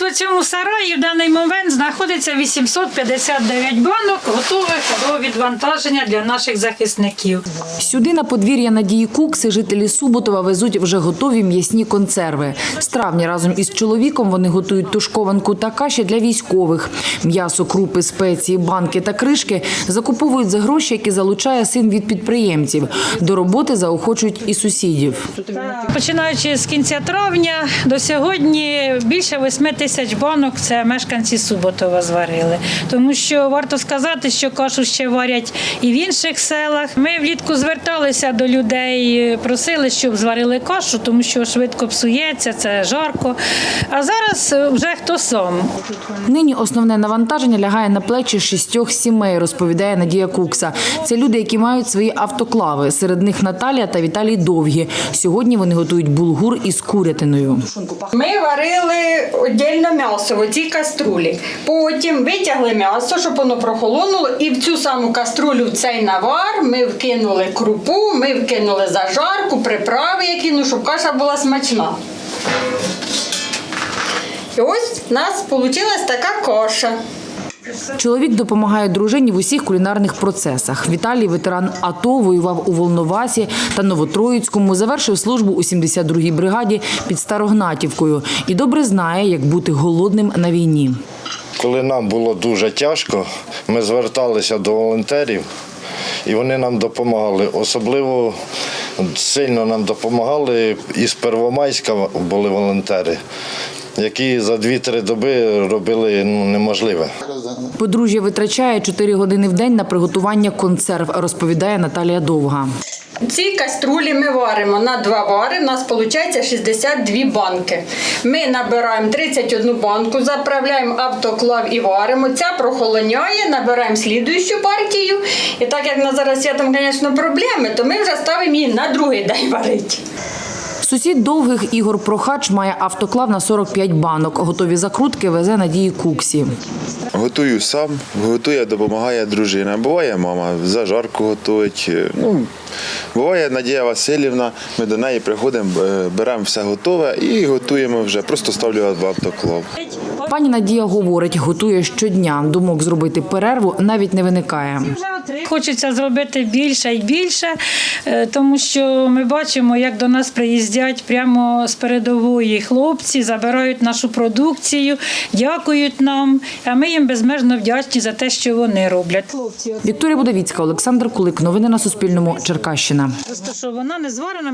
нас в цьому сараї в даний момент знаходиться 859 банок, готових до відвантаження для наших захисників. Сюди на подвір'я Надії Кукси жителі Суботова везуть вже готові м'ясні консерви. З травня разом із чоловіком вони готують тушкованку та каші для військових. М'ясо, крупи, спеції, банки та кришки закуповують за гроші, які залучає син від підприємців. До роботи заохочують і сусідів. Починаючи з кінця травня до сьогодні більше 8 тисяч банок це мешканці Суботова зварили. Тому що варто сказати, що кашу ще варять і в інших селах. Ми влітку зверталися до людей, просили, щоб зварили кашу, тому що швидко псується, це жарко. А зараз вже хто сам. Нині основне навантаження лягає на плечі шістьох сімей, розповідає Надія Кукса. Це люди, які мають свої автоклави. Серед них Наталія та Віталій Довгі. Сьогодні вони готують булгур із курятиною. Ми варили віддільно м'ясо в цій каструлі. Потім витягли м'ясо, щоб воно прохолонуло, і в цю саму каструлю, в цей навар, ми вкинули крупу, ми вкинули зажарку, приправи, які ну, щоб каша була смачна. І ось в нас вийшла така каша. Чоловік допомагає дружині в усіх кулінарних процесах. Віталій, ветеран АТО, воював у Волновасі та Новотроїцькому, завершив службу у 72-й бригаді під Старогнатівкою і добре знає, як бути голодним на війні. Коли нам було дуже тяжко, ми зверталися до волонтерів, і вони нам допомагали. Особливо сильно нам допомагали із Первомайська були волонтери, які за 2-3 доби робили ну, неможливе. Подружжя витрачає 4 години в день на приготування консерв, розповідає Наталія Довга. Ці каструлі ми варимо на два вари. У нас виходить 62 банки. Ми набираємо 31 банку, заправляємо автоклав і варимо. Ця прохолоняє, набираємо слідуючу партію. І так як на зараз є там, звісно, проблеми, то ми вже ставимо її на другий день варити. Сусід довгих Ігор Прохач має автоклав на 45 банок. Готові закрутки везе Надії Куксі. Готую сам, готує, допомагає дружина. Буває мама, зажарку готують. Ну, буває Надія Васильівна, ми до неї приходимо, е, беремо все готове і готуємо вже. Просто ставлю в автоклав. Пані Надія говорить, готує щодня. Думок зробити перерву навіть не виникає. Хочеться зробити більше і більше, е, тому що ми бачимо, як до нас приїздять прямо з передової хлопці, забирають нашу продукцію, дякують нам. А ми їм безмежно вдячні за те, що вони роблять. Вікторія Будовіцька, Олександр Кулик. Новини на Суспільному. Черкащина. Просто що вона не зварена.